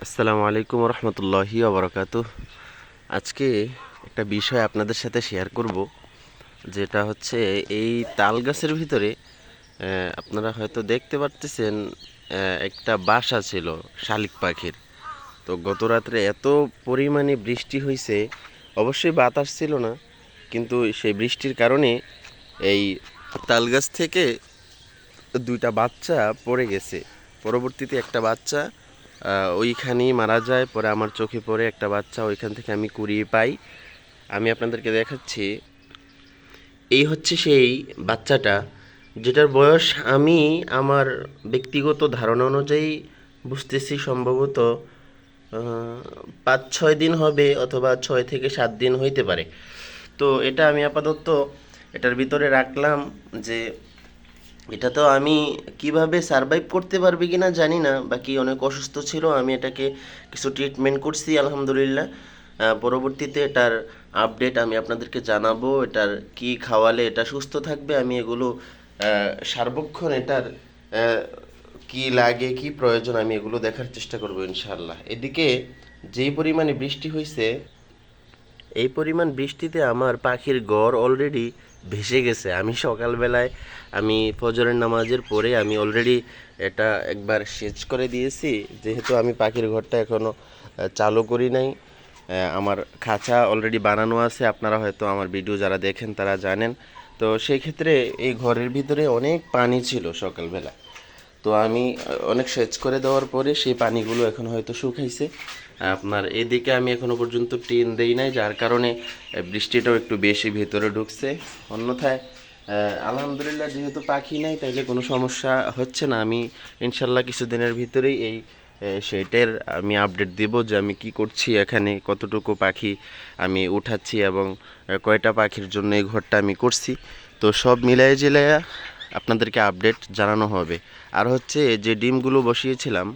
আসসালামু আলাইকুম রহমতুল্লাহি আবরকাত আজকে একটা বিষয় আপনাদের সাথে শেয়ার করব, যেটা হচ্ছে এই তাল গাছের ভিতরে আপনারা হয়তো দেখতে পারতেছেন একটা বাসা ছিল শালিক পাখির। তো গত রাত্রে এত পরিমাণে বৃষ্টি হয়েছে অবশ্যই বাতাস ছিল না, কিন্তু সেই বৃষ্টির কারণে এই তাল গাছ থেকে দুইটা বাচ্চা পড়ে গেছে। পরবর্তীতে একটা বাচ্চা ওইখানেই মারা যায়, পরে আমার চোখে পড়ে একটা বাচ্চা, ওইখান থেকে আমি কুড়িয়ে পাই। আমি আপনাদেরকে দেখাচ্ছি। এই হচ্ছে সেই বাচ্চাটা, যেটার বয়স আমি আমার ব্যক্তিগত ধারণা অনুযায়ী বুঝতেছি সম্ভবত পাঁচ, ছয় দিন হবে অথবা ছয় থেকে সাত দিন হইতে পারে। তো এটা আমি আপাতত এটার ভিতরে রাখলাম যে এটা তো আমি কীভাবে সারভাইভ করতে পারবে কিনা জানি না, বাকি অনেক অসুস্থ ছিল, আমি এটাকে কিছু ট্রিটমেন্ট করছি, আলহামদুলিল্লাহ। পরবর্তীতে এটার আপডেট আমি আপনাদেরকে জানাব, এটার কি খাওয়ালে এটা সুস্থ থাকবে, আমি এগুলো সার্বক্ষণ এটার কি লাগে, কি প্রয়োজন, আমি এগুলো দেখার চেষ্টা করব ইনশাল্লাহ এদিকে যেই পরিমাণে বৃষ্টি হয়েছে এই পরিমাণ বৃষ্টিতে আমার পাখির ঘর অলরেডি ভেসে গেছে। আমি সকালবেলায় আমি ফজরের নামাজের পরে আমি অলরেডি এটা একবার সেচ করে দিয়েছি। যেহেতু আমি পাখির ঘরটা এখনও চালু করি নাই। আমার খাঁচা অলরেডি বানানো আছে। আপনারা হয়তো আমার ভিডিও যারা দেখেন তারা জানেন। তো সেই ক্ষেত্রে এই ঘরের ভিতরে অনেক পানি ছিল সকালবেলা তো আমি অনেক সেচ করে দেওয়ার পরে সেই পানিগুলো এখন হয়তো শুকাইছে। আপনার এদিকে আমি এখনও পর্যন্ত টিন দেই নাই যার কারণে বৃষ্টিটাও একটু বেশি ভেতরে ঢুকছে। অন্যথায় আলহামদুলিল্লাহ যেহেতু পাখি নাই তাইলে কোনো সমস্যা হচ্ছে না। আমি ইনশাল্লাহ কিছুদিনের ভিতরেই এই আহ, সেইটার আমি আপডেট দেব যে আমি কি করছি এখানে কতটুকু পাখি আমি উঠাচ্ছি এবং কয়টা পাখির জন্য এই ঘরটা আমি করছি। তো সব মিলাই জিলাইয়া আপনাদেরকে আপডেট জানানো হবে। আর হচ্ছে যে ডিমগুলো বসিয়েছিলাম,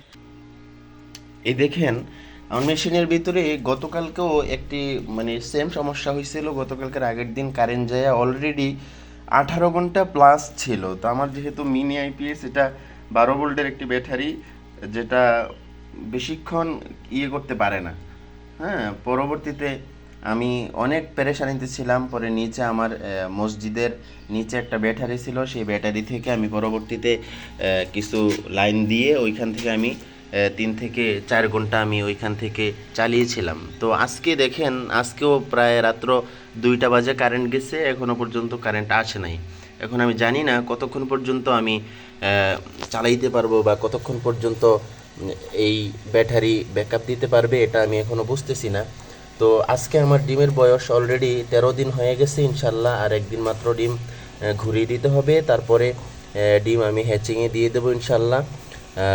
এই দেখেন, আমার মেশিনের ভিতরে গতকালকেও একটি মানে সেম সমস্যা হয়েছিল। গতকালকের আগের দিন কারেন্ট যায় অলরেডি আঠারো ঘণ্টা প্লাস ছিল। তো আমার যেহেতু মিনি আইপিএস এটা বারো ভোল্টের একটি ব্যাটারি যেটা বেশিক্ষণ ইয়ে করতে পারে না। হ্যাঁ পরবর্তীতে আমি অনেক পেরেশানিতে ছিলাম, পরে নিচে আমার মসজিদের নিচে একটা ব্যাটারি ছিল, সেই ব্যাটারি থেকে আমি পরবর্তীতে কিছু লাইন দিয়ে ওইখান থেকে আমি তিন থেকে চার ঘণ্টা আমি ওইখান থেকে চালিয়েছিলাম। তো আজকে দেখেন, আজকেও প্রায় রাত্র দুইটা বাজে কারেন্ট গেছে এখনও পর্যন্ত কারেন্ট আসে নাই। এখন আমি জানি না কতক্ষণ পর্যন্ত আমি চালাইতে পারব বা কতক্ষণ পর্যন্ত এই ব্যাটারি ব্যাকআপ দিতে পারবে, এটা আমি এখনও বুঝতেছি না। তো আজকে আমার ডিমের বয়স অলরেডি তেরো দিন হয়ে গেছে, ইনশাল্লাহ আর একদিন মাত্র ডিম ঘুরিয়ে দিতে হবে। তারপরে ডিম আমি হ্যাচিংয়ে দিয়ে দেবো ইনশাল্লাহ।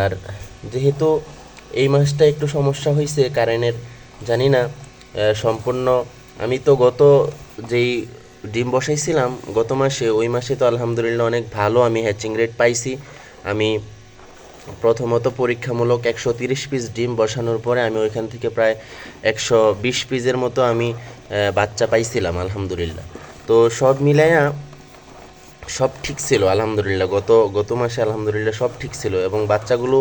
আর যেহেতু এই মাসটা একটু সমস্যা হয়েছে কারেন্টের জানি না সম্পূর্ণ আমি তো গত যেই ডিম বসাইছিলাম, গত মাসে, ওই মাসে তো আলহামদুলিল্লাহ অনেক ভালো আমি হ্যাচিং রেট পাইছি। আমি প্রথমত পরীক্ষামূলক একশো তিরিশ পিস ডিম বসানোর পরে আমি ওইখান থেকে প্রায় একশো বিশ পিসের মতো আমি বাচ্চা পাইছিলাম, আলহামদুলিল্লাহ। তো সব মিলাইয়া সব ঠিক ছিল, আলহামদুলিল্লাহ। গত গত মাসে আলহামদুলিল্লাহ সব ঠিক ছিল এবং বাচ্চাগুলো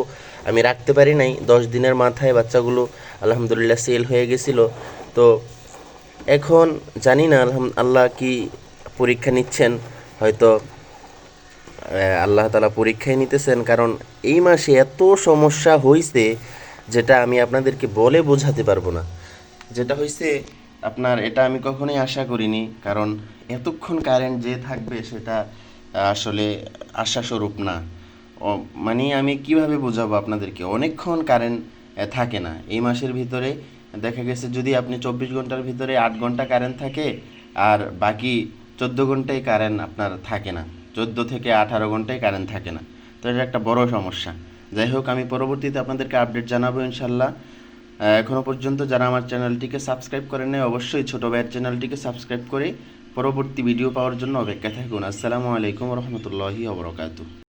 আমি রাখতে পারি নাই। দশ দিনের মাথায় বাচ্চাগুলো আলহামদুলিল্লাহ সেল হয়ে গেছিল। তো এখন জানি না, আলহাম, আল্লাহ কি পরীক্ষা নিচ্ছেন, হয়তো আল্লাহ তালা পরীক্ষায় নিতেছেন। কারণ এই মাসে এত সমস্যা হয়েছে যেটা আমি আপনাদেরকে বলে বোঝাতে পারব না। যেটা হয়েছে আপনার এটা আমি কখনোই আশা করিনি। কারণ এতক্ষণ কারেন্ট যে থাকবে সেটা আসলে আশাস্বরূপ না। মানে আমি কীভাবে বোঝাবো আপনাদেরকে? অনেকক্ষণ কারেন্ট থাকে না। এই মাসের ভিতরে দেখা গেছে যদি আপনি চব্বিশ ঘণ্টার ভিতরে আট ঘণ্টা কারেন্ট থাকে, আর বাকি চোদ্দ ঘন্টায় কারেন্ট আপনার থাকে না। চোদ্দ থেকে আঠারো ঘন্টায় কারেন্ট থাকে না। তো এটা একটা বড় সমস্যা। যাই হোক, আমি পরবর্তীতে আপনাদেরকে আপডেট জানাব ইনশাল্লাহ। এখনও পর্যন্ত যারা আমার চ্যানেলটিকে সাবস্ক্রাইব করেন নাই, অবশ্যই ছোটো ভাইয়ের চ্যানেলটিকে সাবস্ক্রাইব করে পরবর্তী ভিডিও পাওয়ার জন্য অপেক্ষা থাকুন। আসসালামু আলাইকুম রহমতুল্লাহি ওবরাকাতু